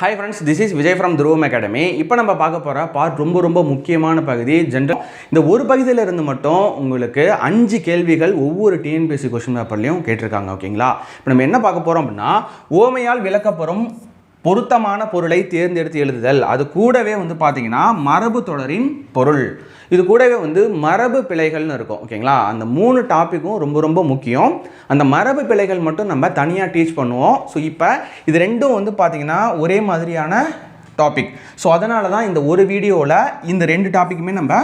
Hi friends this is Vijay from Dhruvam academy இப்போ நம்ம பார்க்க போகிற பார்ட் ரொம்ப ரொம்ப முக்கியமான பகுதி ஜென்ரல் இந்த ஒரு பகுதியில் இருந்து மட்டும் உங்களுக்கு அஞ்சு கேள்விகள் ஒவ்வொரு டிஎன்பிஎஸ்சி கொஸ்டின் பேப்பர்லையும் கேட்டிருக்காங்க ஓகேங்களா இப்போ நம்ம என்ன பார்க்க போகிறோம் அப்படின்னா ஓமையால் விளக்கப்பெறும் பொருத்தமான பொருளை தேர்ந்தெடுத்து எழுதுதல். அது கூடவே வந்து பார்த்தீங்கன்னா மரபு தொடரின் பொருள். இது கூடவே வந்து மரபு பிழைகள்னு இருக்கும். ஓகேங்களா? அந்த மூணு டாப்பிக்கும் ரொம்ப ரொம்ப முக்கியம். அந்த மரபு பிழைகள் மட்டும் நம்ம தனியாக டீச் பண்ணுவோம். ஸோ இப்போ இது ரெண்டும் வந்து பார்த்தீங்கன்னா ஒரே மாதிரியான டாபிக் ஸோ அதனால தான் இந்த ஒரு வீடியோவில் இந்த ரெண்டு டாப்பிக்குமே நம்ம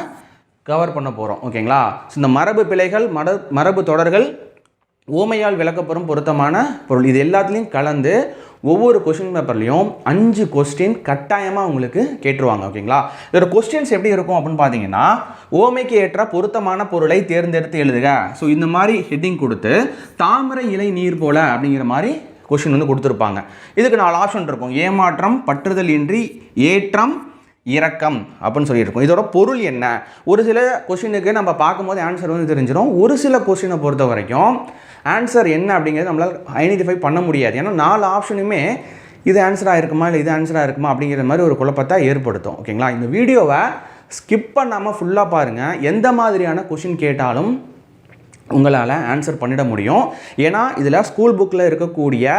கவர் பண்ண போகிறோம் ஓகேங்களா? ஸோ இந்த மரபு பிழைகள் மர மரபு தொடர்கள் ஓமையால் விளக்கப்பெறும் பொருத்தமான பொருள். இது எல்லாத்துலேயும் கலந்து ஒவ்வொரு கொஸ்டின் பேப்பர்லையும் அஞ்சு கொஸ்டின் கட்டாயமாக உங்களுக்கு கேட்டுருவாங்க ஓகேங்களா இதோட கொஸ்டின்ஸ் எப்படி இருக்கும் அப்படின்னு பார்த்தீங்கன்னா ஓமைக்கு ஏற்ற பொருத்தமான பொருளை தேர்ந்தெடுத்து எழுதுக. ஸோ இந்த மாதிரி ஹெட்டிங் கொடுத்து தாமரை இலை நீர் போல அப்படிங்கிற மாதிரி கொஸ்டின் வந்து கொடுத்துருப்பாங்க. இதுக்கு நாலு ஆப்ஷன் இருக்கும். ஏமாற்றம் பற்றுதல் இன்றி ஏற்றம் இறக்கம் அப்படின்னு சொல்லியிருக்கோம். இதோட பொருள் என்ன? ஒரு சில கொஷினுக்கு நம்ம பார்க்கும்போது ஆன்சர் வந்து தெரிஞ்சிடும் ஒரு சில கொஷினை பொறுத்த வரைக்கும் ஆன்சர் என்ன அப்படிங்கிறது நம்மளால் ஐடென்டிஃபை பண்ண முடியாது. ஏன்னா நாலு ஆப்ஷனுமே இது ஆன்சராக இருக்குமா இல்லை இது ஆன்சராக இருக்குமா அப்படிங்கிற மாதிரி ஒரு குழப்பத்தை ஏற்படுத்தும். ஓகேங்களா இந்த வீடியோவை ஸ்கிப் பண்ணாமல் ஃபுல்லாக பாருங்கள் எந்த மாதிரியான கொஷின் கேட்டாலும் உங்களால் ஆன்சர் பண்ணிட முடியும். ஏன்னா இதில் ஸ்கூல் புக்கில் இருக்கக்கூடிய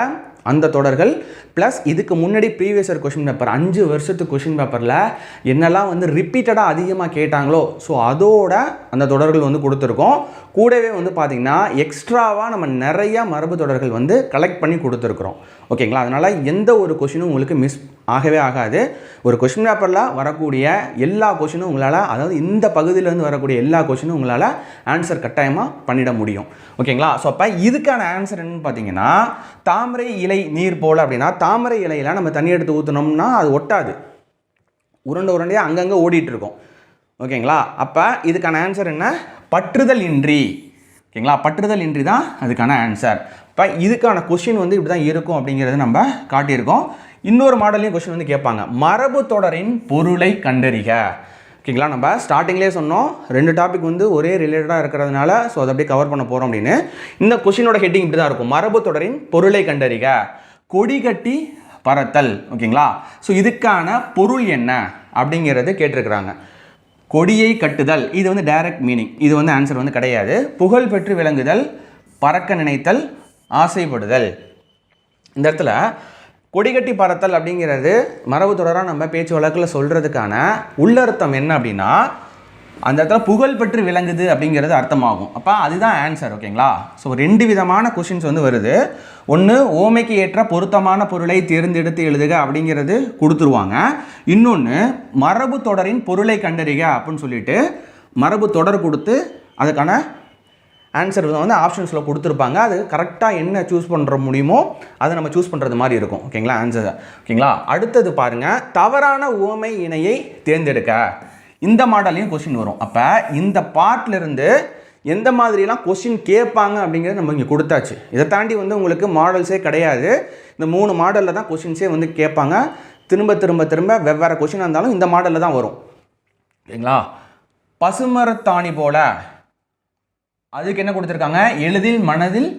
அந்த தொடர்கள் ப்ளஸ் இதுக்கு முன்னாடி ப்ரீவியஸ் இயர் கொஷின் பேப்பர் அஞ்சு வருஷத்து கொஷின் பேப்பரில் என்னெல்லாம் வந்து ரிப்பீட்டடாக அதிகமாக கேட்டாங்களோ ஸோ அதோட அந்த தொடர்கள் வந்து கொடுத்துருக்கோம். கூடவே வந்து பார்த்திங்கன்னா எக்ஸ்ட்ராவாக நம்ம நிறையா மரபு தொடர்கள் வந்து கலெக்ட் பண்ணி கொடுத்துருக்குறோம். ஓகேங்களா அதனால் எந்த ஒரு கொஷினும் உங்களுக்கு மிஸ் ஆகவே ஆகாது. ஒரு கொஷின் பேப்பரில் வரக்கூடிய எல்லா கொஷினும் உங்களால் அதாவது இந்த பகுதியிலேருந்து வரக்கூடிய எல்லா கொஷினும் உங்களால் ஆன்சர் கட்டாயமாக பண்ணிட முடியும். ஓகேங்களா ஸோ அப்போ இதுக்கான ஆன்சர் என்னன்னு பார்த்தீங்கன்னா தாமரை இலை நீர் போல் அப்படின்னா தாமரை இலையில் நம்ம தண்ணி எடுத்து ஊற்றினோம்னா அது ஒட்டாது. உருண்டை உருண்டையாக அங்கங்கே ஓடிட்டு இருக்கும். ஓகேங்களா? அப்போ இதுக்கான ஆன்சர் என்ன? பற்றுதல் இன்றி ஓகேங்களா? பற்றுதல் இன்றி தான் அதுக்கான ஆன்சர் இப்போ இதுக்கான கொஷின் வந்து இப்படி தான் இருக்கும் அப்படிங்கிறது நம்ம காட்டியிருக்கோம். இன்னொரு மாடல்லையும் கொஷின் வந்து கேட்பாங்க. மரபு தொடரின் பொருளை கண்டறிக. ஓகேங்களா? நம்ம ஸ்டார்டிங்லேயே சொன்னோம். ரெண்டு டாபிக் வந்து ஒரே ரிலேட்டடாக இருக்கிறதுனால ஸோ அதை அப்படியே கவர் பண்ண போகிறோம் அப்படின்னு. இந்த கொஷினோட ஹெட்டிங் இப்படி தான் இருக்கும். மரபு தொடரின் பொருளை கண்டறிக. கொடி கட்டி பரத்தல் ஓகேங்களா? ஸோ இதுக்கான பொருள் என்ன அப்படிங்கிறது கேட்டிருக்கிறாங்க. கொடியை கட்டுதல். இது வந்து டைரக்ட் மீனிங் இது வந்து ஆன்சர் வந்து கிடையாது. புகழ் பெற்று விளங்குதல் பறக்க நினைத்தல் ஆசைப்படுதல். இந்த இடத்துல கொடிகட்டி பறத்தல் அப்படிங்கிறது மரபு தொடராக நம்ம பேச்சு வழக்கில் சொல்கிறதுக்கான உள்ளர்த்தம் என்ன அப்படின்னா அந்த இடத்துல புகழ் பெற்று விளங்குது அப்படிங்கிறது அர்த்தமாகும். அப்போ அதுதான் ஆன்சர் ஓகேங்களா? ஸோ ரெண்டு விதமான கொஷின்ஸ் வந்து வருது. ஒன்று ஓமைக்கு ஏற்ற பொருத்தமான பொருளை தேர்ந்தெடுத்து எழுதுக அப்படிங்கிறது கொடுத்துருவாங்க. இன்னொன்று மரபு தொடரின் பொருளை கண்டறிக அப்படின்னு சொல்லிட்டு மரபு தொடர் கொடுத்து அதுக்கான ஆன்சர் வந்து ஆப்ஷன்ஸில் கொடுத்துருப்பாங்க. அது கரெக்டாக என்ன சூஸ் பண்ணுற முடியுமோ அதை நம்ம சூஸ் பண்ணுறது மாதிரி இருக்கும். ஓகேங்களா? ஆன்சர் ஓகேங்களா? அடுத்தது பாருங்கள் தவறான ஓமை இணையை தேர்ந்தெடுக்க. இந்த மாடல்லையும் கொஸ்டின் வரும். அப்போ இந்த பார்ட்லேருந்து எந்த மாதிரிலாம் கொஸ்டின் கேட்பாங்க அப்படிங்கிறத நம்ம இங்கே கொடுத்தாச்சு. இதை தாண்டி வந்து உங்களுக்கு மாடல்ஸே கிடையாது. இந்த மூணு மாடலில் தான் கொஸ்டின்ஸே வந்து கேட்பாங்க. திரும்ப திரும்ப திரும்ப வெவ்வேறு கொஷினாக இருந்தாலும் இந்த மாடலில் தான் வரும். ஓகேங்களா பசுமரத்தாணி போல அதுக்கு என்ன கொடுத்துருக்காங்க? எளிதில் மனதில்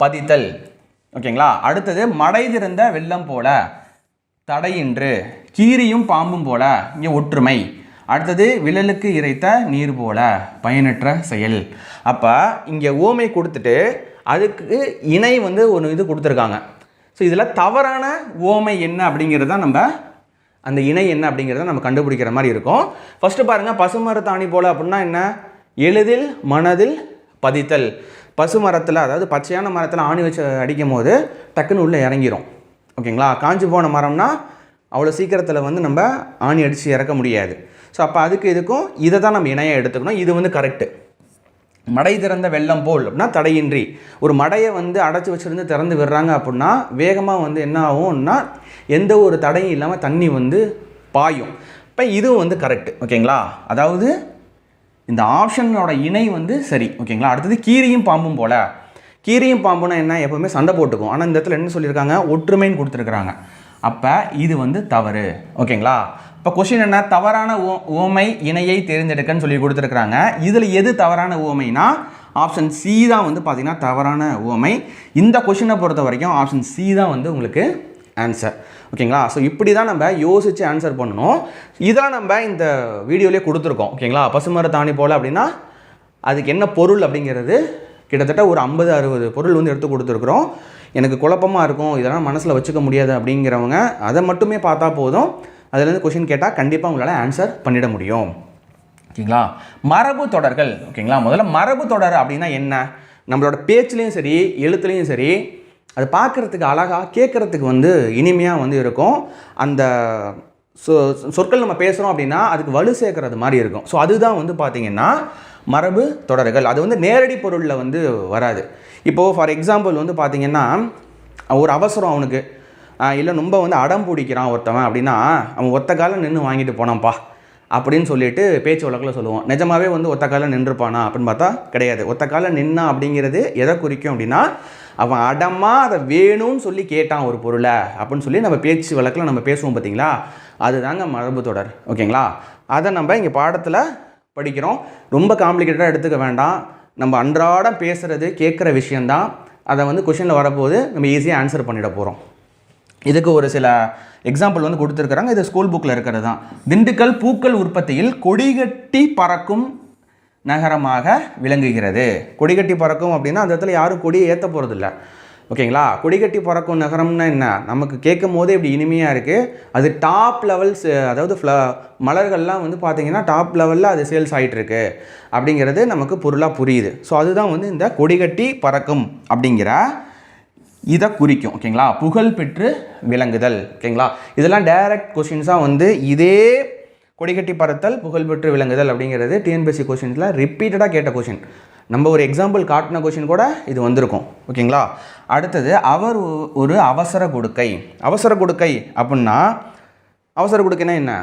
பதித்தல். ஓகேங்களா? அடுத்தது மடைதிருந்த வெள்ளம் போல. தடையின்று. கீரியும் பாம்பும் போல இங்கே ஒற்றுமை. அடுத்தது விழலுக்கு இறைத்த நீர் போல பயனற்ற செயல். அப்போ இங்கே ஓமை கொடுத்துட்டு அதுக்கு இணை வந்து ஒன்று இது கொடுத்துருக்காங்க. ஸோ இதில் தவறான ஓமை என்ன அப்படிங்கிறது தான் நம்ம அந்த இணை என்ன அப்படிங்கிறத நம்ம கண்டுபிடிக்கிற மாதிரி இருக்கும். ஃபஸ்ட்டு பாருங்கள் பசுமரத்தாணி போல் அப்படின்னா என்ன? எளிதில் மனதில் பதித்தல். பசு மரத்தில் அதாவது பச்சையான மரத்தில் ஆணி வச்சு அடிக்கும் போது டக்குன்னு உள்ளே இறங்கிரும். ஓகேங்களா? காஞ்சி போன மரம்னா அவ்வளோ சீக்கிரத்தில் வந்து நம்ம ஆணி அடித்து இறக்க முடியாது. ஸோ அப்போ அதுக்கு இதுக்கும் இதை தான் நம்ம இணையாக எடுத்துக்கணும். இது வந்து கரெக்டு மடை திறந்த வெள்ளம் போல் அப்படின்னா தடையின்றி. ஒரு மடையை வந்து அடைச்சி வச்சுருந்து திறந்து விடுறாங்க அப்படின்னா வேகமாக வந்து என்ன ஆகும்னா எந்த ஒரு தடையும் இல்லாமல் தண்ணி வந்து பாயும். இப்போ இதுவும் வந்து கரெக்டு ஓகேங்களா? அதாவது இந்த ஆப்ஷனோட இணை வந்து சரி ஓகேங்களா? அடுத்தது கீரியும் பாம்பும் போல். கீரியும் பாம்புனா என்ன? எப்போவுமே சண்டை போட்டுக்கும். ஆனால் இந்த இடத்துல என்ன சொல்லியிருக்காங்க? ஒற்றுமைன்னு கொடுத்துருக்குறாங்க. அப்போ இது வந்து தவறு. ஓகேங்களா? இப்போ கொஷின் என்ன? தவறான ஓ ஓமை இணையை தேர்ந்தெடுக்கன்னு சொல்லி கொடுத்துருக்குறாங்க. இதில் எது தவறான ஓமைனா ஆப்ஷன் சி தான் வந்து பார்த்திங்கன்னா தவறான ஓமை இந்த கொஷினை பொறுத்த வரைக்கும் ஆப்ஷன் சி தான் வந்து உங்களுக்கு ஆன்சர் ஓகேங்களா? ஸோ இப்படி தான் நம்ம யோசித்து ஆன்சர் பண்ணணும். இதெல்லாம் நம்ம இந்த வீடியோலேயே கொடுத்துருக்கோம். ஓகேங்களா? பசுமர தாணி போல் அப்படின்னா அதுக்கு என்ன பொருள் அப்படிங்கிறது கிட்டத்தட்ட ஒரு ஐம்பது அறுபது பொருள் வந்து எடுத்து கொடுத்துருக்குறோம். எனக்கு குழப்பமாக இருக்கும். இதெல்லாம் மனசில் வச்சுக்க முடியாது அப்படிங்கிறவங்க அதை மட்டுமே பார்த்தா போதும். அதுலேருந்து கொஷின் கேட்டால் கண்டிப்பாக உங்களால் ஆன்சர் பண்ணிட முடியும். ஓகேங்களா? மரபு தொடர்கள். ஓகேங்களா? முதல்ல மரபு தொடர் அப்படின்னா என்ன? நம்மளோட பேச்சுலேயும் சரி எழுத்துலேயும் சரி அது பார்க்குறதுக்கு அழகாக கேட்குறதுக்கு வந்து இனிமையாக வந்து இருக்கும். அந்த ஸோ சொற்கள் நம்ம பேசுகிறோம் அப்படின்னா அதுக்கு வலு சேர்க்கறது மாதிரி இருக்கும். ஸோ அதுதான் வந்து பார்த்திங்கன்னா மரபு தொடர்கள். அது வந்து நேரடி பொருளில் வந்து வராது. இப்போது ஃபார் எக்ஸாம்பிள் வந்து பார்த்திங்கன்னா ஒரு அவசரம் அவனுக்கு. இல்லை ரொம்ப வந்து அடம் பிடிக்கிறான் ஒருத்தவன் அப்படின்னா அவன் ஒத்த காலம் நின்று வாங்கிட்டு போனான்ப்பா அப்படின்னு சொல்லிட்டு பேச்சு வழக்கில் சொல்லுவோம் நிஜமாவே வந்து ஒத்த காலம் நின்றுப்பானா அப்படின்னு பார்த்தா கிடையாது. ஒத்த காலம் நின்னா அப்படிங்கிறது எதை குறிக்கும் அப்படின்னா அவன் அடமாக அதை வேணும்னு சொல்லி கேட்டான் ஒரு பொருளை அப்படின்னு சொல்லி நம்ம பேச்சு வழக்கில் நம்ம பேசுவோம் பார்த்தீங்களா? அதுதாங்க மரபு தொடர். ஓகேங்களா? அதை நம்ம இங்கே பாடத்தில் படிக்கிறோம். ரொம்ப காம்ப்ளிகேட்டடாக எடுத்துக்க வேண்டாம். நம்ம அன்றாடம் பேசுகிறது கேட்குற விஷயந்தான் அதை வந்து கொஷினில் வரப்போது நம்ம ஈஸியாக ஆன்சர் பண்ணிட போகிறோம் இதுக்கு ஒரு சில எக்ஸாம்பிள் வந்து கொடுத்துருக்குறாங்க. இது ஸ்கூல் புக்கில் இருக்கிறது தான் திண்டுக்கல் பூக்கள் உற்பத்தியில் கொடிகட்டி பறக்கும் நகரமாக விளங்குகிறது. கொடிகட்டி பறக்கும் அப்படின்னா அந்த இடத்துல யாரும் கொடியை ஏற்ற போகிறதில்ல ஓகேங்களா? கொடிகட்டி பறக்கும் நகரம்னா என்ன? நமக்கு கேட்கும் போதே இப்படி இனிமையாக இருக்குது அது டாப் லெவல்ஸ் அதாவது ஃப்ள மலர்கள்லாம் வந்து பார்த்திங்கன்னா டாப் லெவலில் அது சேல்ஸ் ஆகிட்டுருக்கு அப்படிங்கிறது நமக்கு பொருளாக புரியுது. ஸோ அதுதான் வந்து இந்த கொடிகட்டி பறக்கும் அப்படிங்கிற இதை குறிக்கும். ஓகேங்களா? புகழ் பெற்று விளங்குதல். ஓகேங்களா? இதெல்லாம் டைரக்ட் கொஷின்ஸாக வந்து இதே கொடிகட்டி பறத்தல் புகழ்பெற்று விளங்குதல் அப்படிங்கிறது டிஎன்பிஎஸ்சி கொஷின்ஸில் ரிப்பீட்டடாக கேட்ட கொஷின் நம்ம ஒரு எக்ஸாம்பிள் காட்டின கொஷின் கூட இது வந்திருக்கும். ஓகேங்களா? அடுத்தது அவர் ஒரு அவசர கொடுக்கை. அவசர கொடுக்கை அப்படின்னா அவசர கொடுக்கைனா என்ன?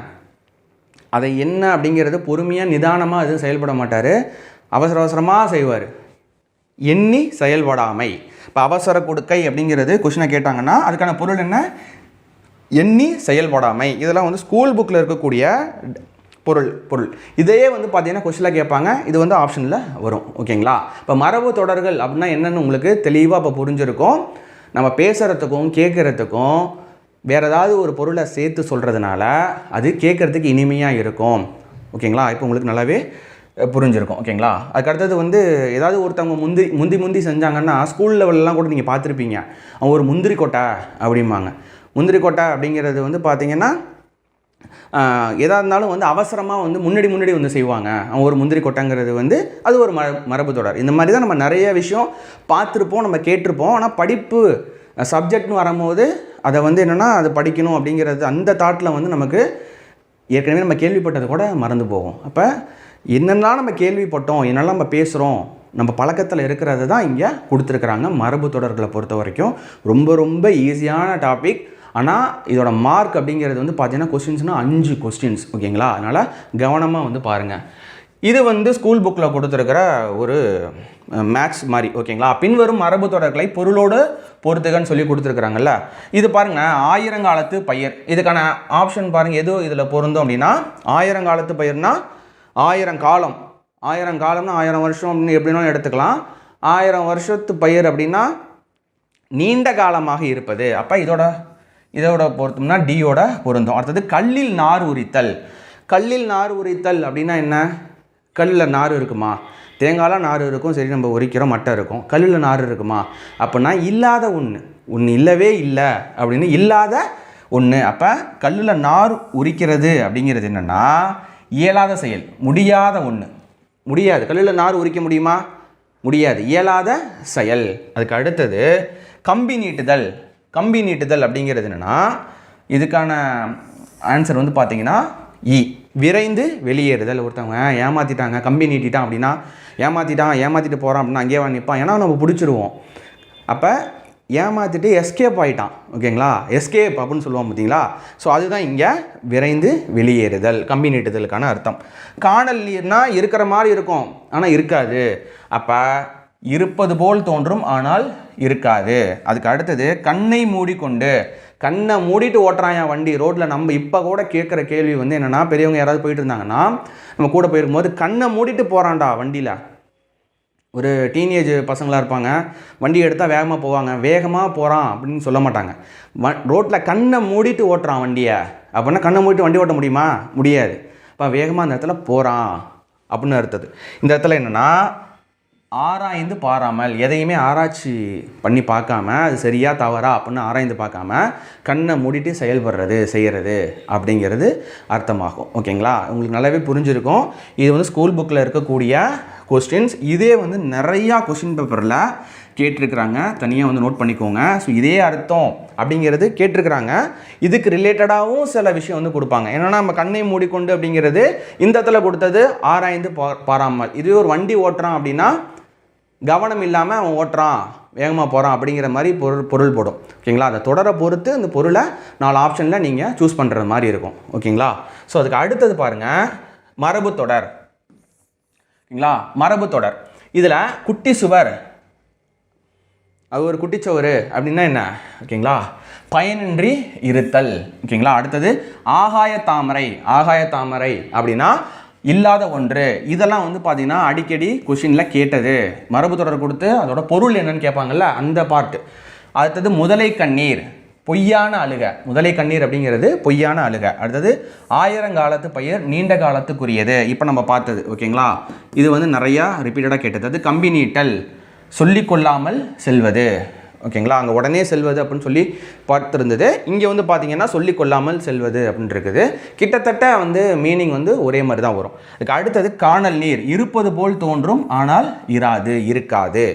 அதை என்ன அப்படிங்கிறது பொறுமையாக நிதானமாக எதுவும் செயல்பட மாட்டார். அவசர அவசரமாக செய்வார். எண்ணி செயல்படாமை. இப்போ அவசர கொடுக்கை அப்படிங்கிறது கொஷினை கேட்டாங்கன்னா அதுக்கான பொருள் என்ன? எண்ணி செயல்படாமை. இதெல்லாம் வந்து ஸ்கூல் புக்கில் இருக்கக்கூடிய பொருள் பொருள். இதையே வந்து பார்த்தீங்கன்னா கொஸ்டினில் கேட்பாங்க. இது வந்து ஆப்ஷனில் வரும். ஓகேங்களா? இப்போ மரபு தொடர்கள் அப்படின்னா என்னென்னு உங்களுக்கு தெளிவாக இப்போ புரிஞ்சிருக்கும். நம்ம பேசுகிறதுக்கும் கேட்குறதுக்கும் வேறு ஏதாவது ஒரு பொருளை சேர்த்து சொல்கிறதுனால அது கேட்குறதுக்கு இனிமையாக இருக்கும். ஓகேங்களா? இப்போ உங்களுக்கு நல்லாவே புரிஞ்சிருக்கும். ஓகேங்களா? அதுக்கு அடுத்தது வந்து ஏதாவது ஒருத்தவங்க முந்தி முந்தி முந்தி செஞ்சாங்கன்னா ஸ்கூல் லெவல்லாம் கூட நீங்கள் பார்த்துருப்பீங்க. அவங்க ஒரு முந்திரி கொட்டை அப்படிம்பாங்க. முந்திரி கொட்டை அப்படிங்கிறது வந்து பார்த்தீங்கன்னா எதாக இருந்தாலும் வந்து அவசரமாக வந்து முன்னாடி முன்னாடி வந்து செய்வாங்க. ஒரு முந்திரி கொட்டைங்கிறது வந்து அது ஒரு ம மரபு தொடர். இந்த மாதிரி தான் நம்ம நிறைய விஷயம் பார்த்துருப்போம் நம்ம கேட்டிருப்போம். ஆனால் படிப்பு சப்ஜெக்ட்னு வரும்போது அதை வந்து என்னென்னா அது படிக்கணும் அப்படிங்கிறது அந்த தாட்டில் வந்து நமக்கு ஏற்கனவே நம்ம கேள்விப்பட்டது கூட மறந்து போகும். அப்போ என்னெல்லாம் நம்ம கேள்விப்பட்டோம் என்னெல்லாம் நம்ம பேசுகிறோம் நம்ம பழக்கத்தில் இருக்கிறது தான் இங்கே கொடுத்துருக்குறாங்க மரபு தொடர்களை பொறுத்த வரைக்கும். ரொம்ப ரொம்ப ஈஸியான டாபிக் ஆனால் இதோட மார்க் அப்படிங்கிறது வந்து பார்த்தீங்கன்னா கொஸ்டின்ஸ்னால் அஞ்சு கொஸ்டின்ஸ் ஓகேங்களா அதனால் கவனமாக வந்து பாருங்கள் இது வந்து ஸ்கூல் புக்கில் கொடுத்துருக்கிற ஒரு மேக்ஸ் மாதிரி ஓகேங்களா பின்வரும் மரபு தொடர்களை பொருளோடு பொறுத்துகன்னு சொல்லி கொடுத்துருக்குறாங்கல்ல? இது பாருங்க ஆயிரங்காலத்து பயிர் இதுக்கான ஆப்ஷன் பாருங்கள் எது இதில் பொருந்தும் அப்படின்னா ஆயிரங்காலத்து பயிர்னா ஆயிரம் காலம். ஆயிரம் காலம்னா ஆயிரம் வருஷம் அப்படின்னு எப்படினாலும் எடுத்துக்கலாம். ஆயிரம் வருஷத்து பயிர் அப்படின்னா நீண்ட காலமாக இருப்பது. அப்போ இதோட இதோட பொருத்தம்னா டியோட பொருந்தும் அடுத்தது கல்லில் நார் உரித்தல். கல்லில் நார் உரித்தல் அப்படின்னா என்ன? கல்லில் நார் இருக்குமா? தேங்காயில் நார் இருக்கும் சரி நம்ம உரிக்கிறோம் மட்டை இருக்கும். கல்லில் நார் இருக்குமா? அப்படின்னா இல்லாத ஒன்று ஒன்று இல்லவே இல்லை அப்படின்னு இல்லாத ஒன்று அப்போ கல்லில் நார் உரிக்கிறது அப்படிங்கிறது என்னென்னா இயலாத செயல். முடியாத ஒன்று முடியாது. கல்லில் நார் உரிக்க முடியுமா? முடியாது. இயலாத செயல். அதுக்கு அடுத்தது கம்பி நீட்டுதல். கம்பி நீட்டுதல் அப்படிங்கிறது என்னென்னா இதுக்கான ஆன்சர் வந்து பார்த்தீங்கன்னா இ e. விரைந்து வெளியேறுதல். ஒருத்தவங்க ஏமாற்றிட்டாங்க கம்பி நீட்டிட்டான் அப்படின்னா ஏமாற்றிட்டான் ஏமாற்றிட்டு போகிறான் அப்படின்னா அங்கேயே நிற்பான் ஏன்னா நம்ம பிடிச்சிருவோம். அப்போ ஏமாற்றிட்டு எஸ்கேப் ஆயிட்டான். ஓகேங்களா எஸ்கேப் அப்படின்னு சொல்லுவோம் பார்த்தீங்களா? ஸோ அதுதான் இங்கே விரைந்து வெளியேறுதல் கம்பி நீட்டுதலுக்கான அர்த்தம். காணல் நீர்னால் இருக்கிற மாதிரி இருக்கும். ஆனால் இருக்காது. அப்போ இருப்பது போல் தோன்றும் ஆனால் இருக்காது. அதுக்கு அடுத்தது கண்ணை மூடிக்கொண்டு. கண்ணை மூடிட்டு ஓட்டுறான் என் வண்டி ரோட்டில் நம்ம இப்போ கூட கேட்குற கேள்வி வந்து என்னென்னா பெரியவங்க யாராவது போயிட்டு இருந்தாங்கன்னா நம்ம கூட போயிருக்கும்போது கண்ணை மூடிட்டு போகிறான்டா வண்டியில். ஒரு டீனேஜ் பசங்களாக இருப்பாங்க வண்டி எடுத்தால் வேகமாக போவாங்க வேகமாக போகிறான் அப்படின்னு சொல்ல மாட்டாங்க. வ ரோட்டில் கண்ணை மூடிட்டு ஓட்டுறான் வண்டியை. அப்படின்னா கண்ணை மூடிட்டு வண்டி ஓட்ட முடியுமா? முடியாது. இப்போ வேகமாக அந்த இடத்துல போகிறான் அப்படின்னு அர்த்தது. இந்த இடத்துல என்னென்னா ஆராய்ந்து பாராமல் எதையுமே ஆராய்ச்சி பண்ணி பார்க்காம அது சரியா தவறா அப்படின்னு ஆராய்ந்து பார்க்காம கண்ணை மூடிட்டு செயல்படுறது செய்கிறது அப்படிங்கிறது அர்த்தமாகும். ஓகேங்களா? உங்களுக்கு நல்லாவே புரிஞ்சிருக்கும். இது வந்து ஸ்கூல் புக்கில் இருக்கக்கூடிய கொஸ்டின்ஸ் இதே வந்து நிறையா கொஸ்டின் பேப்பரில் கேட்டிருக்கிறாங்க. தனியாக வந்து நோட் பண்ணிக்கோங்க. ஸோ இதே அர்த்தம் அப்படிங்கிறது கேட்டிருக்கிறாங்க. இதுக்கு ரிலேட்டடாகவும் சில விஷயம் வந்து கொடுப்பாங்க. ஏன்னா நம்ம கண்ணை மூடிக்கொண்டு அப்படிங்கிறது இந்த இடத்துல கொடுத்தது ஆராய்ந்து பா பாராமல். இதுவே ஒரு வண்டி ஓட்டுறான் அப்படின்னா கவனம் இல்லாமல் அவன் ஓட்டுறான் வேகமாக போகிறான் அப்படிங்கிற மாதிரி பொருள் பொருள் போடும். ஓகேங்களா? அதை தொடரை பொறுத்து அந்த பொருளை நாலு ஆப்ஷனில் நீங்கள் சூஸ் பண்ணுற மாதிரி இருக்கும். ஓகேங்களா? ஸோ அதுக்கு அடுத்தது பாருங்கள் மரபு தொடர். ஓகேங்களா? மரபு தொடர். இதில் குட்டி சுவர். அது ஒரு குட்டிச்சுவர் அப்படின்னா என்ன? ஓகேங்களா? பயனின்றி இருத்தல். ஓகேங்களா? அடுத்தது ஆகாய தாமரை. ஆகாய தாமரை அப்படின்னா இல்லாத ஒன்று. இதெல்லாம் வந்து பார்த்தீங்கன்னா அடிக்கடி கொஷினில் கேட்டது. மரபு தொடர் கொடுத்து அதோட பொருள் என்னன்னு கேட்பாங்கல்ல அந்த பார்ட்டு அடுத்தது முதலை கண்ணீர். பொய்யான அழுக. முதலை கண்ணீர் அப்படிங்கிறது பொய்யான அழுக. அடுத்தது ஆயிரங்காலத்து பயிர் நீண்ட காலத்துக்குரியது. இப்போ நம்ம பார்த்தது ஓகேங்களா? இது வந்து நிறையா ரிப்பீட்டடாக கேட்டது. அது கம்பி நீட்டல். சொல்லிக்கொள்ளாமல் செல்வது. ஓகேங்களா? அங்கே உடனே செல்வது அப்படின்னு சொல்லி பார்த்துருந்தது. இங்கே வந்து பார்த்தீங்கன்னா சொல்லிக் கொள்ளாமல் செல்வது அப்படின்னு இருக்குது. கிட்டத்தட்ட வந்து மீனிங் வந்து ஒரே மாதிரி தான் வரும். அதுக்கு அடுத்தது காணல் நீர். இருப்பது போல் தோன்றும் ஆனால் இராது இருக்காது.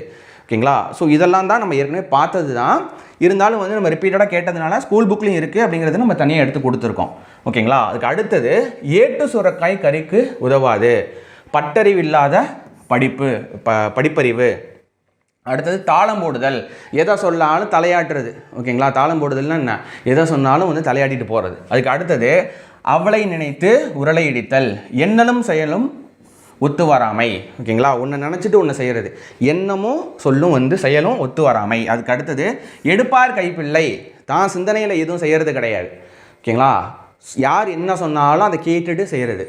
ஓகேங்களா? ஸோ இதெல்லாம் தான் நம்ம ஏற்கனவே பார்த்தது தான். இருந்தாலும் வந்து நம்ம ரிப்பீட்டடாக கேட்டதுனால ஸ்கூல் புக்லேயும் இருக்குது அப்படிங்கிறது நம்ம தனியாக எடுத்து கொடுத்துருக்கோம். ஓகேங்களா? அதுக்கு அடுத்தது ஏட்டு சுரக்காய் கறிக்கு உதவாது. பட்டறிவில்லாத படிப்பு ப படிப்பறிவு. அடுத்தது தாளம் போடுதல். எதை சொன்னாலும் தலையாட்டுறது. ஓகேங்களா? தாளம் போடுதல்னா என்ன? எதை சொன்னாலும் வந்து தலையாட்டிட்டு போகிறது அதுக்கு அடுத்தது அவளை நினைத்து உரலை இடித்தல். எண்ணலும் செயலும் ஒத்து வராமை. ஓகேங்களா? ஒன்று நினச்சிட்டு ஒன்று செய்கிறது எண்ணமும் சொல்லும் வந்து செயலும் ஒத்து வராமை. அதுக்கு அடுத்தது எடுப்பார் கைப்பிள்ளை. தான் சிந்தனையில் எதுவும் செய்கிறது கிடையாது. ஓகேங்களா? யார் என்ன சொன்னாலும் அதை கேட்டுட்டு செய்கிறது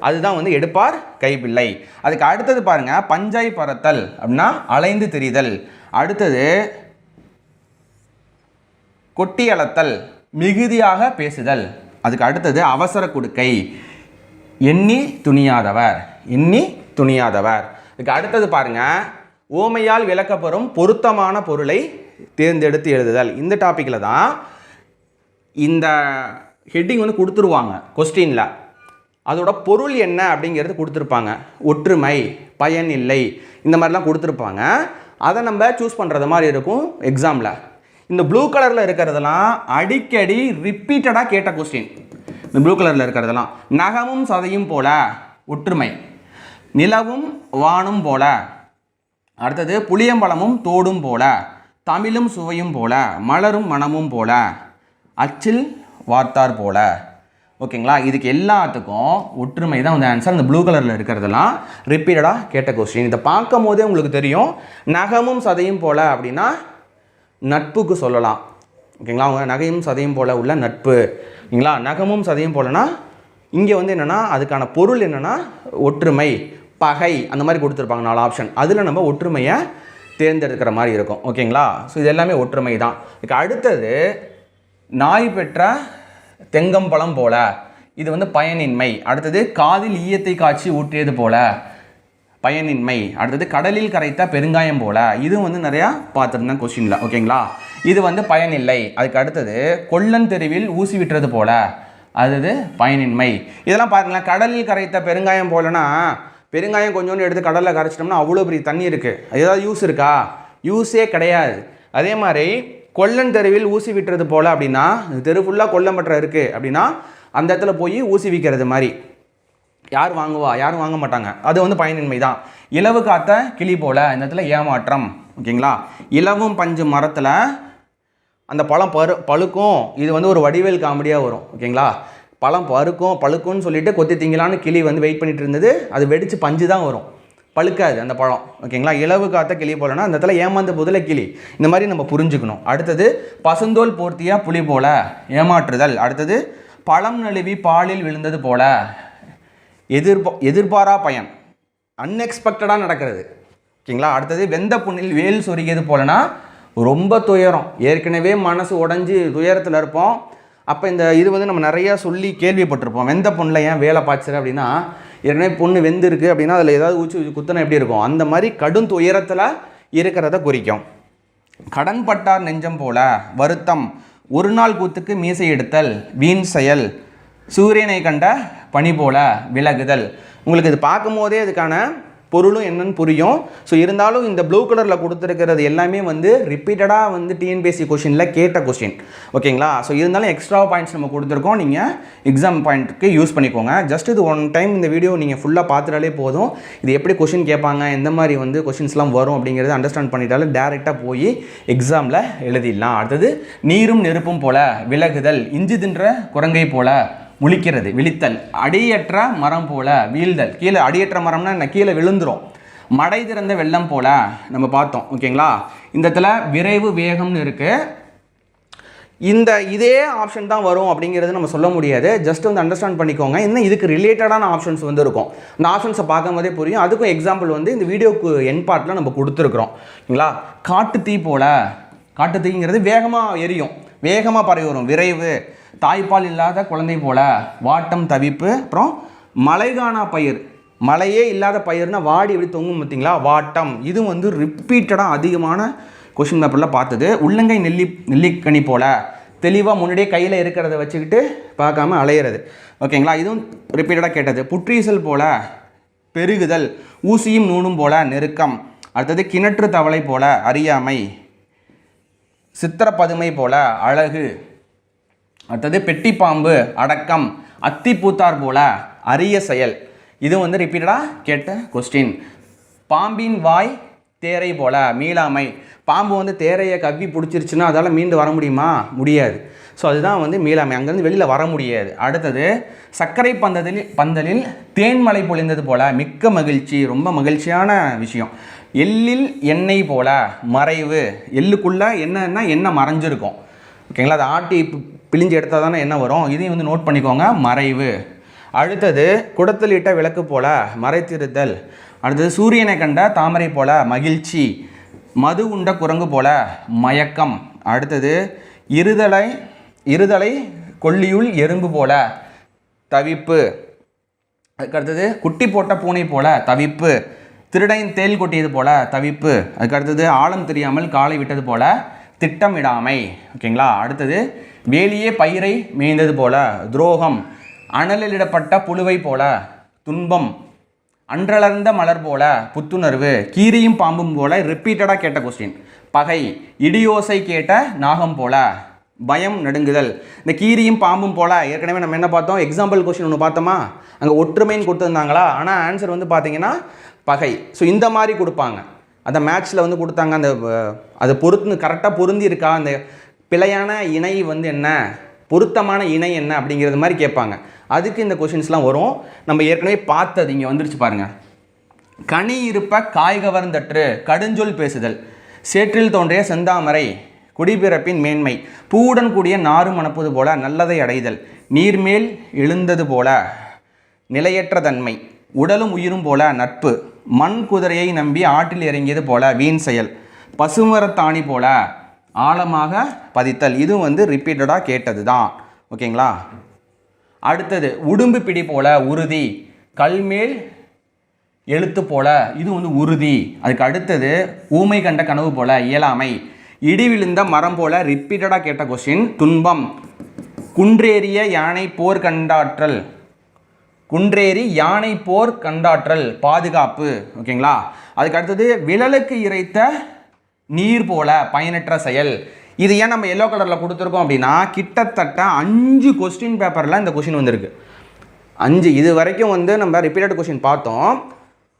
அதுதான் வந்து எடுப்பார் கைப்பிள்ளை. அதுக்கு அடுத்தது பாருங்கள் பஞ்சாய் பறத்தல் அப்படின்னா அலைந்து திரிதல். அடுத்தது கொட்டி அளத்தல் மிகுதியாக பேசுதல். அதுக்கு அடுத்தது அவசர கொடுக்கை. எண்ணி துணியாதவர் எண்ணி துணியாதவர். இதுக்கு அடுத்தது பாருங்கள் ஓமையால் விளக்கப்பெறும் பொருத்தமான பொருளை தேர்ந்தெடுத்து எழுதுதல். இந்த டாப்பிக்கில் தான் இந்த ஹெட்டிங் வந்து கொடுத்துருவாங்க கொஸ்டினில் அதோட பொருள் என்ன அப்படிங்கிறது கொடுத்துருப்பாங்க. ஒற்றுமை பயன் இல்லை இந்த மாதிரிலாம் கொடுத்துருப்பாங்க. அதை நம்ம சூஸ் பண்ணுறது மாதிரி இருக்கும் எக்ஸாமில் இந்த ப்ளூ கலரில் இருக்கிறதெல்லாம் அடிக்கடி ரிப்பீட்டடாக கேட்ட கொஸ்டின் இந்த ப்ளூ கலரில் இருக்கிறதெல்லாம் நகமும் சதையும் போல ஒற்றுமை. நிலவும் வானும் போல அடுத்தது புளியம்பழமும் தோடும் போல தமிழும் சுவையும் போல மலரும் மனமும் போல அச்சில் வார்த்தார் போல. ஓகேங்களா? இதுக்கு எல்லாத்துக்கும் ஒற்றுமை தான் வந்து ஆன்சர் அந்த ப்ளூ கலரில் இருக்கிறதெல்லாம் ரிப்பீட்டடாக கேட்ட கொஸ்டின் இதை பார்க்கும் போதே உங்களுக்கு தெரியும் நகமும் சதையும் போல் அப்படின்னா நட்புக்கு சொல்லலாம். ஓகேங்களா? அவங்க நகையும் சதையும் போல் உள்ள நட்பு. ஓகேங்களா? நகமும் சதையும் போலனா இங்கே வந்து என்னென்னா அதுக்கான பொருள் என்னென்னா ஒற்றுமை பகை அந்த மாதிரி கொடுத்துருப்பாங்க நாலு ஆப்ஷன் அதில் நம்ம ஒற்றுமையை தேர்ந்தெடுக்கிற மாதிரி இருக்கும். ஓகேங்களா? ஸோ இது எல்லாமே ஒற்றுமை தான். இதுக்கு அடுத்தது நாய் பெற்ற தெங்கம்பழம் போல. இது வந்து பயனின்மை. அடுத்தது காதில் ஈயத்தை காய்ச்சி ஊற்றியது போல. பயனின்மை. அடுத்தது கடலில் கரைத்த பெருங்காயம் போல. இதுவும் வந்து நிறையா பார்த்துருந்தேன் கொஸ்டினில் ஓகேங்களா இது வந்து பயனில்லை. அதுக்கு அடுத்தது கொல்லன் தெருவில் ஊசி விட்டுறது போல. அது பயனின்மை. இதெல்லாம் பாருங்களேன். கடலில் கரைத்த பெருங்காயம் போலனா பெருங்காயம் கொஞ்சோண்டு எடுத்து கடலில் கரைச்சிட்டோம்னா அவ்வளோ பெரிய தண்ணி இருக்குது ஏதாவது யூஸ் இருக்கா? யூஸே கிடையாது. அதே மாதிரி கொல்லன் தெருவில் ஊசி விட்டுறது போல் அப்படின்னா தெரு ஃபுல்லாக கொல்லம்பற்ற இருக்குது அப்படின்னா அந்த இடத்துல போய் ஊசி விற்கிறது மாதிரி. யார் வாங்குவா? யாரும் வாங்க மாட்டாங்க. அது வந்து பயனின்மை தான். இலவு காத்த கிளி போல் இந்த இடத்துல ஏமாற்றம். ஓகேங்களா? இலவும் பஞ்சு மரத்தில் அந்த பழம் பரு பழுக்கும். இது வந்து ஒரு வடிவேல் காமெடியாக வரும். ஓகேங்களா? பழம் பருக்கும் பழுக்கும்னு சொல்லிட்டு கொத்தி திங்கலான்னு கிளி வந்து வெயிட் பண்ணிட்டு இருந்தது. அது வெடித்து பஞ்சு தான் வரும். பழுக்காது அந்த பழம். ஓகேங்களா? இலவு காத்த கிளி போலன்னா அந்த இடத்துல ஏமாந்த புதல கிளி. இந்த மாதிரி நம்ம புரிஞ்சுக்கணும். அடுத்தது பசுந்தோல் போர்த்தியா புலி போல ஏமாற்றுதல். அடுத்தது பழம் நழுவி பாலில் விழுந்தது போல எதிர்பா எதிர்பாரா பயன். அன்எக்ஸ்பெக்டடாக நடக்கிறது. ஓகேங்களா? அடுத்தது வெந்த புண்ணில் வேல் சொருகியது போலனா ரொம்ப துயரம். ஏற்கனவே மனசு உடஞ்சி துயரத்தில் இருப்போம். அப்போ இந்த இது வந்து நம்ம நிறையா சொல்லி கேள்விப்பட்டிருப்போம். வெந்த பொண்ணில் ஏன் வேலை பாய்ச்சல் அப்படின்னா ஏற்கனவே பொண்ணு வெந்திருக்கு அப்படின்னா அதில் ஏதாவது ஊச்சி ஊச்சி குத்தனை எப்படி இருக்கும்? அந்த மாதிரி கடும் துயரத்தில் இருக்கிறத குறிக்கும். கடன்பட்டார் நெஞ்சம் போல வருத்தம் ஒரு நாள் கூத்துக்கு மீசை எடுத்தல் வீண் செயல் சூரியனை கண்ட பனி போல விலகுதல். உங்களுக்கு இது பார்க்கும்போதே இதுக்கான பொருளும் என்னன்னு புரியும். ஸோ இருந்தாலும் இந்த ப்ளூ கலரில் கொடுத்துருக்கிறது எல்லாமே வந்து ரிப்பீட்டடாக வந்து டிஎன்பிஎஸ்சி கொஷினில் கேட்ட கொஷின் ஓகேங்களா ஸோ இருந்தாலும் எக்ஸ்ட்ரா பாயிண்ட்ஸ் நம்ம கொடுத்துருக்கோம். நீங்கள் எக்ஸாம் பாயிண்ட்டுக்கு யூஸ் பண்ணிக்கோங்க. ஜஸ்ட் இது ஒன் டைம் இந்த வீடியோ நீங்கள் ஃபுல்லாக பார்த்துட்டாலே போதும். இது எப்படி கொஷின் கேட்பாங்க எந்த மாதிரி வந்து கொஷின்ஸ்லாம் வரும் அப்படிங்கிறத அண்டர்ஸ்டாண்ட் பண்ணிட்டாலே டேரெக்டாக போய் எக்ஸாமில் எழுதிடலாம். அடுத்தது நீரும் நெருப்பும் போல விலகுதல் இஞ்சி தின்ற குரங்கை போல. முழிக்கிறது விழித்தல். அடியற்ற மரம் போல வீழ்தல். கீழே அடியற்ற மரம்னா என்ன? கீழே விழுந்துரும். மடை திறந்த வெள்ளம் போல நம்ம பார்த்தோம் ஓகேங்களா? இந்த இடத்துல விரைவு வேகம்னு இருக்குது இந்த இதே ஆப்ஷன் தான் வரும் அப்படிங்கிறது நம்ம சொல்ல முடியாது. ஜஸ்ட் வந்து அண்டர்ஸ்டாண்ட் பண்ணிக்கோங்க. இன்னும் இதுக்கு ரிலேட்டடான ஆப்ஷன்ஸ் வந்து இருக்கும். இந்த ஆப்ஷன்ஸை பார்க்கும் போதே புரியும். அதுக்கும் எக்ஸாம்பிள் வந்து இந்த வீடியோக்கு என் பார்ட்டில் நம்ம கொடுத்துருக்குறோம். ஓகேங்களா? காட்டு தீ போல காட்டு தீங்கிறது வேகமாக எரியும். வேகமாக பரவி வரும். விரைவு. தாய்ப்பால் இல்லாத குழந்தை போல வாட்டம் தவிப்பு அப்புறம் மலைகானா பயிர். மழையே இல்லாத பயிர்னா வாடி எப்படி தொங்கும் பார்த்தீங்களா? வாட்டம். இது வந்து ரிப்பீட்டடாக அதிகமான கொஷின் பேப்பரில் பார்த்தது. உள்ளங்கை நெல்லி நெல்லிக்கனி போல் தெளிவாக முன்னாடியே கையில் இருக்கிறத வச்சுக்கிட்டு பார்க்காம அலையிறது. ஓகேங்களா? இதுவும் ரிப்பீட்டடாக கேட்டது. புற்றீசல் போல் பெருகுதல் ஊசியும் நூலும் போல நெருக்கம். அடுத்தது கிணற்று தவளை போல அறியாமை. சித்திரப்பதுமை போல அழகு. அடுத்தது பெட்டி பாம்பு அடக்கம் அத்தி பூத்தார் போல அரிய செயல். இது வந்து ரிப்பீட்டடாக கேட்ட கொஸ்டின் பாம்பின் வாய் தேரை போல மீளாமை. பாம்பு வந்து தேரையை கவ்வி பிடிச்சிருச்சுன்னா அதால் மீண்டு வர முடியுமா? முடியாது. ஸோ அதுதான் வந்து மீளாமை. அங்கேருந்து வெளியில் வர முடியாது. அடுத்தது சர்க்கரை பந்தலில் பந்தலில் தேன்மலை பொழிந்தது போல மிக்க மகிழ்ச்சி ரொம்ப மகிழ்ச்சியான விஷயம். எள்ளில் எண்ணெய் போல மறைவு. எள்ளுக்குள்ளே என்னன்னா எண்ணெய் மறைஞ்சிருக்கும். ஓகேங்களா? அதை ஆட்டி பிழிஞ்சு எடுத்தால் தானே என்ன வரும்? இதையும் வந்து நோட் பண்ணிக்கோங்க. மறைவு. அடுத்தது குடத்தில் இட்ட விளக்கு போல மறைத்திருத்தல். அடுத்தது சூரியனை கண்ட தாமரை போல மகிழ்ச்சி. மது உண்ட குரங்கு போல மயக்கம். அடுத்தது இருதலை இருதலை கொல்லியுள் எறும்பு போல தவிப்பு. அதுக்கு அடுத்தது குட்டி போட்ட பூனை போல தவிப்பு. திருடையின் தேல் கொட்டியது போல தவிப்பு. அதுக்கு அடுத்தது ஆழம் தெரியாமல் காலை விட்டது போல திட்டமிடாமை. ஓகேங்களா? அடுத்தது வேலியே பயிரை மேய்ந்தது போல துரோகம் அனலிடப்பட்ட புழுவை போல துன்பம் அன்றளர்ந்த மலர் போல புத்துணர்வு கீரியும் பாம்பும் போல ரிப்பீட்டடாக கேட்ட கொஸ்டின் பகை இடியோசை கேட்ட நாகம் போல பயம் நடுங்குதல். இந்த கீரியும் பாம்பும் போல ஏற்கனவே நம்ம என்ன பார்த்தோம்? எக்ஸாம்பிள் கொஸ்டின் ஒன்று பார்த்தோமா? அங்கே ஒற்றுமைன்னு கொடுத்துருந்தாங்களா? ஆனால் ஆன்சர் வந்து பார்த்தீங்கன்னா பகை. ஸோ இந்த மாதிரி கொடுப்பாங்க. அந்த மேட்ச்சில் வந்து கொடுத்தாங்க அந்த அது பொருத்து கரெக்டாக பொருந்தி இருக்கா அந்த பிழையான இணை வந்து என்ன? பொருத்தமான இணை என்ன அப்படிங்கிறது மாதிரி கேட்பாங்க. அதுக்கு இந்த கொஷின்ஸ்லாம் வரும். நம்ம ஏற்கனவே பார்த்தது இங்கே வந்துருச்சு பாருங்கள் கனி இருப்ப காய்கவர்ந்தற்று கடுஞ்சொல் பேசுதல் சேற்றில் தோன்றிய செந்தாமரை குடிபிறப்பின் மேன்மை பூவுடன் கூடிய நாறு மணப்பது போல நல்லதை அடைதல் நீர்மேல் எழுந்தது போல நிலையற்ற தன்மை உடலும் உயிரும் போல நட்பு மண் குதிரையை நம்பி ஆற்றில் இறங்கியது போல வீண் செயல் பசுமரத்தாணி போல ஆழமாக பதித்தல். இதுவும் வந்து ரிப்பீட்டடாக கேட்டது தான் ஓகேங்களா? அடுத்தது உடும்பு பிடி போல உறுதி. கல்மேல் எழுத்து போல இது வந்து உறுதி. அதுக்கு அடுத்தது ஊமை கண்ட கனவு போல இயலாமை. இடி விழுந்த மரம் போல ரிப்பீட்டடாக கேட்ட கொஸ்டின் துன்பம். குன்றேறிய யானை போர் கண்டாற்றல். குன்றேறி யானை போர் கண்டாற்றல் பாதுகாப்பு. ஓகேங்களா? அதுக்கு அடுத்தது விழலுக்கு இறைத்த நீர் போல பயனற்ற செயல். இது ஏன் நம்ம எல்லோ கலரில் கொடுத்துருக்கோம் அப்படின்னா கிட்டத்தட்ட அஞ்சு கொஸ்டின் பேப்பரில் இந்த கொஷின் வந்திருக்கு. அஞ்சு. இது வரைக்கும் வந்து நம்ம ரிப்பீட்டட் கொஷின் பார்த்தோம்.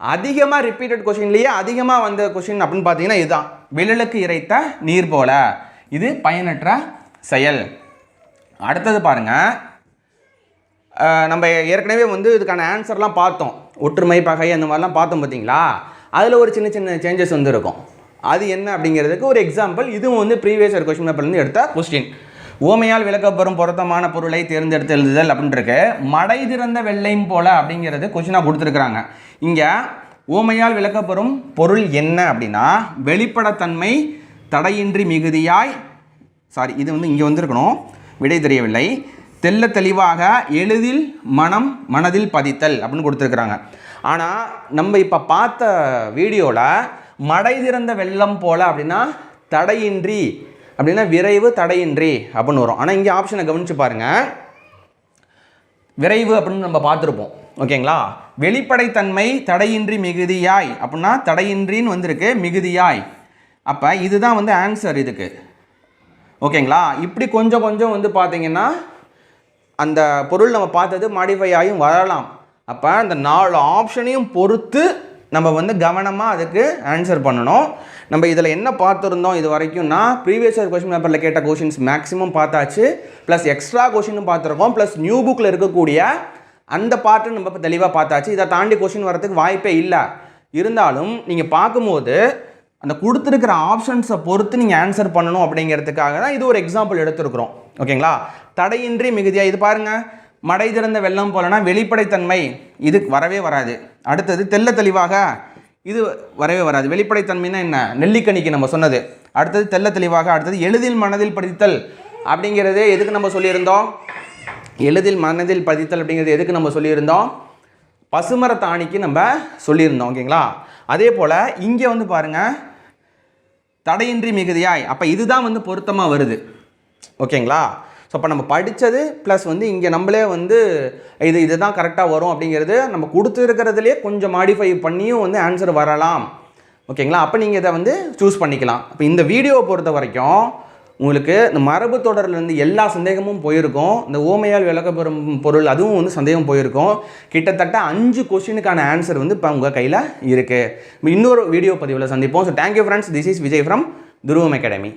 அதிகமாக ரிப்பீட்டட் கொஷின்லேயே அதிகமாக வந்த கொஷின் அப்படின்னு பார்த்தீங்கன்னா இதுதான். விழலுக்கு இறைத்த நீர் போல. இது பயனற்ற செயல். அடுத்தது பாருங்கள் நம்ம ஏற்கனவே வந்து இதுக்கான ஆன்சர்லாம் பார்த்தோம். ஒற்றுமை பகை அந்த மாதிரிலாம் பார்த்தோம் பார்த்தீங்களா? அதில் ஒரு சின்ன சின்ன சேஞ்சஸ் வந்து இருக்கும் அது என்ன அப்படிங்கிறதுக்கு ஒரு எக்ஸாம்பிள் இதுவும் வந்து ப்ரீவியஸ் இயர் கொஸ்டின் பேப்பர்லேருந்து எடுத்த கொஸ்டின் ஓமையால் விளக்கப்பெறும் பொருத்தமான பொருளை தேர்ந்தெடுத்து எழுதுதல் அப்படின்ட்டு மடை திறந்த வெள்ளையும் போல அப்படிங்கிறது கொஸ்டினாக கொடுத்துருக்குறாங்க. இங்கே ஓமையால் விளக்கப்பெறும் பொருள் என்ன அப்படின்னா வெளிப்படத்தன்மை தடையின்றி மிகுதியாய் சாரி இது வந்து இங்கே வந்திருக்கணும். விடை தெரியவில்லை. தெள்ள தெளிவாக எளிதில் மனம் மனதில் பதித்தல் அப்படின்னு கொடுத்துருக்குறாங்க. ஆனால் நம்ம இப்போ பார்த்த வீடியோவில் மடை திறந்த வெள்ளம் போல் அப்படின்னா தடையின்றி அப்படின்னா விரைவு தடையின்றி அப்படின்னு வரும். ஆனால் இங்கே ஆப்ஷனை கவனித்து பாருங்கள் விரைவு அப்படின்னு நம்ம பார்த்துருப்போம். ஓகேங்களா வெளிப்படைத்தன்மை தடையின்றி மிகுதியாய் அப்படின்னா தடையின்றின்னு வந்திருக்கு மிகுதியாய். அப்போ இதுதான் வந்து ஆன்சர் இதுக்கு. ஓகேங்களா இப்படி கொஞ்சம் கொஞ்சம் வந்து பார்த்தீங்கன்னா அந்த பொருள் நம்ம பார்த்தது மாடிஃபை ஆகியும் வரலாம். அப்போ அந்த நாலு ஆப்ஷனையும் பொறுத்து நம்ம வந்து கவனமாக அதுக்கு ஆன்சர் பண்ணணும். நம்ம இதில் என்ன பார்த்துருந்தோம் இது வரைக்கும்னா ப்ரீவியஸ் இயர் கொஷின் பேப்பரில் கேட்ட கொஷின்ஸ் மேக்ஸிமம் பார்த்தாச்சு. ப்ளஸ் எக்ஸ்ட்ரா கொஷினும் பார்த்துருக்கோம். ப்ளஸ் நியூ புக்கில் இருக்கக்கூடிய அந்த பாட்டு நம்ம இப்போ தெளிவாக பார்த்தாச்சு. இதை தாண்டி கொஷின் வரதுக்கு வாய்ப்பே இல்லை. இருந்தாலும் நீங்கள் பார்க்கும்போது அந்த கொடுத்துருக்கிற ஆப்ஷன்ஸை பொறுத்து நீங்கள் ஆன்சர் பண்ணணும் அப்படிங்கிறதுக்காக தான் இது ஒரு எக்ஸாம்பிள் எடுத்துருக்குறோம். ஓகேங்களா தடையின்றி மிகுதியாக இது பாருங்கள் மடை திறந்த வெள்ளம் போலனா வெளிப்படைத்தன்மை இது வரவே வராது. அடுத்தது தெள்ள தெளிவாக இது வரவே வராது. வெளிப்படைத்தன்மைனா என்ன? நெல்லிக்கனிக்கு நம்ம சொன்னது. அடுத்தது தெள்ள தெளிவாக அடுத்தது எளிதில் மனதில் படித்தல் அப்படிங்கிறது எதுக்கு நம்ம சொல்லியிருந்தோம்? எளிதில் மனதில் பதித்தல் அப்படிங்கிறது எதுக்கு நம்ம சொல்லியிருந்தோம்? பசுமரத்தாணிக்கு நம்ம சொல்லியிருந்தோம் ஓகேங்களா? அதே போல் இங்கே வந்து பாருங்கள் தடையின்றி மிகுதியாய். அப்போ இதுதான் வந்து பொருத்தமாக வருது ஓகேங்களா? ஸோ அப்போ நம்ம படித்தது ப்ளஸ் வந்து இங்கே நம்மளே வந்து இது இதுதான் கரெக்டாக வரும் அப்படிங்கிறது நம்ம கொடுத்துருக்கிறதுலே கொஞ்சம் மாடிஃபை பண்ணியும் வந்து ஆன்சர் வரலாம். ஓகேங்களா அப்போ நீங்கள் இதை வந்து சூஸ் பண்ணிக்கலாம். இப்போ இந்த வீடியோவை பொறுத்த வரைக்கும் உங்களுக்கு இந்த மரபு தொடர்லேருந்து எல்லா சந்தேகமும் போயிருக்கும். இந்த ஓமையால் விளக்கப்பெறும் பொருள் அதுவும் வந்து சந்தேகம் போயிருக்கும். கிட்டத்தட்ட அஞ்சு கொஸ்டினுக்கான ஆன்சர் வந்து இப்போ உங்கள் கையில் இருக்குது இன்னொரு வீடியோ பதிவில் சந்திப்போம். So thank you friends this is Vijay from Dhruvam academy